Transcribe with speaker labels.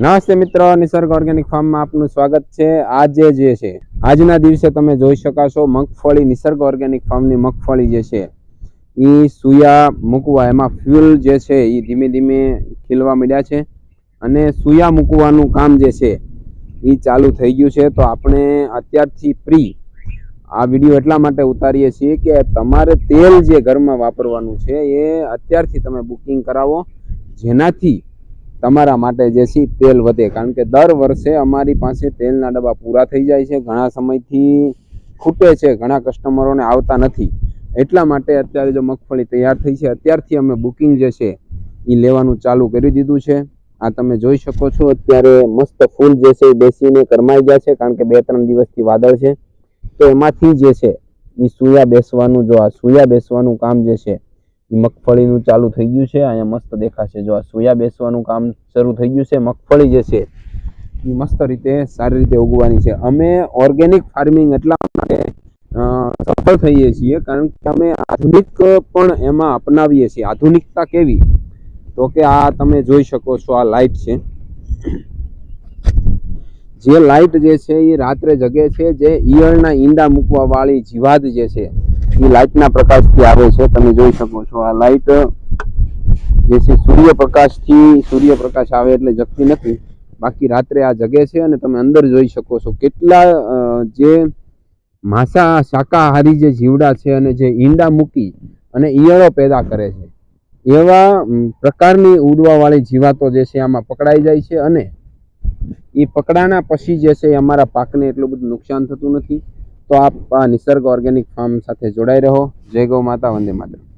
Speaker 1: નમસ્તે મિત્રો, નિસર્ગ ઓર્ગેનિક ફાર્મમાં આપનું સ્વાગત છે. આજે જે છે, આજના દિવસે તમે જોઈ શકાશો મગફળી, નિસર્ગ ઓર્ગેનિક ફાર્મની મગફળી જે છે એ સુયા મૂકવા, એમાં ફ્યુલ જે છે એ ધીમે ધીમે ખીલવા મળ્યા છે. અને સુયા મૂકવાનું કામ જે છે એ ચાલુ થઈ ગયું છે. તો આપણે અત્યારથી પ્રી આ વીડિયો એટલા માટે ઉતારીએ છીએ કે તમારે તેલ જે ઘરમાં વાપરવાનું છે, એ અત્યારથી તમે બુકિંગ કરાવો. જેનાથી તમારા માટે જે છે તેલ વધે. કારણ કે દર વર્ષે અમારી પાસે તેલના ડબ્બા પૂરા થઈ જાય છે, ઘણા સમયથી ખૂટે છે, ઘણા કસ્ટમરોને આવતા નથી. એટલા માટે અત્યારે જો મગફળી તૈયાર થઈ છે, અત્યારથી અમે બુકિંગ જે છે એ લેવાનું ચાલુ કરી દીધું છે. આ તમે જોઈ શકો છો, અત્યારે મસ્ત ફૂલ જે છે એ બેસીને કરમાઈ ગયા છે, કારણ કે બે ત્રણ દિવસથી વાદળ છે. તો એમાંથી જે છે એ સૂયા બેસવાનું, જો આ સૂયા બેસવાનું કામ જે છે મગફળીનું ચાલુ થઈ ગયું છે, અહીંયા મસ્ત દેખાશે. જો આ સોયા બેસવાનું કામ શરૂ થઈ ગયું છે, મગફળી જે છે એ મસ્ત રીતે સારી રીતે ઉગવાની છે. અમે ઓર્ગેનિક ફાર્મિંગ એટલા માટે સફળ થઈએ છીએ, કારણ કે અમે આધુનિક પણ એમાં અપનાવીએ છીએ. આધુનિકતા કેવી? તો કે આ તમે જોઈ શકો છો, આ લાઇટ છે. જે લાઇટ જે છે એ રાત્રે જગે છે, જે ઈયળના ઈંડા મૂકવા વાળી જીવાત જે છે એ લાઇટના પ્રકાશથી આવે છે, તમે જોઈ શકો છો. આ લાઇટ, જે છે સૂર્યપ્રકાશથી, સૂર્યપ્રકાશ આવે એટલે જગતી નથી. બાકી રાત્રે આ જગે છે અને તમે અંદર જોઈ શકો છો કેટલા જે માસા, શાકાહારી જે જીવડા છે અને જે ઈંડા મૂકી અને ઈયળો પેદા કરે છે. એવા પ્રકારની ઉડવાવાળી જીવાતો જે છે આમાં પકડાઈ જાય છે અને એ પકડાના પછી જે છે અમારા પાકને એટલું બધું નુકસાન થતું નથી. તો આપ નિસર્ગ ઓર્ગેનિક ફાર્મ સાથે જોડાઈ રહો. જય ગૌ માતા વંદે માતરમ.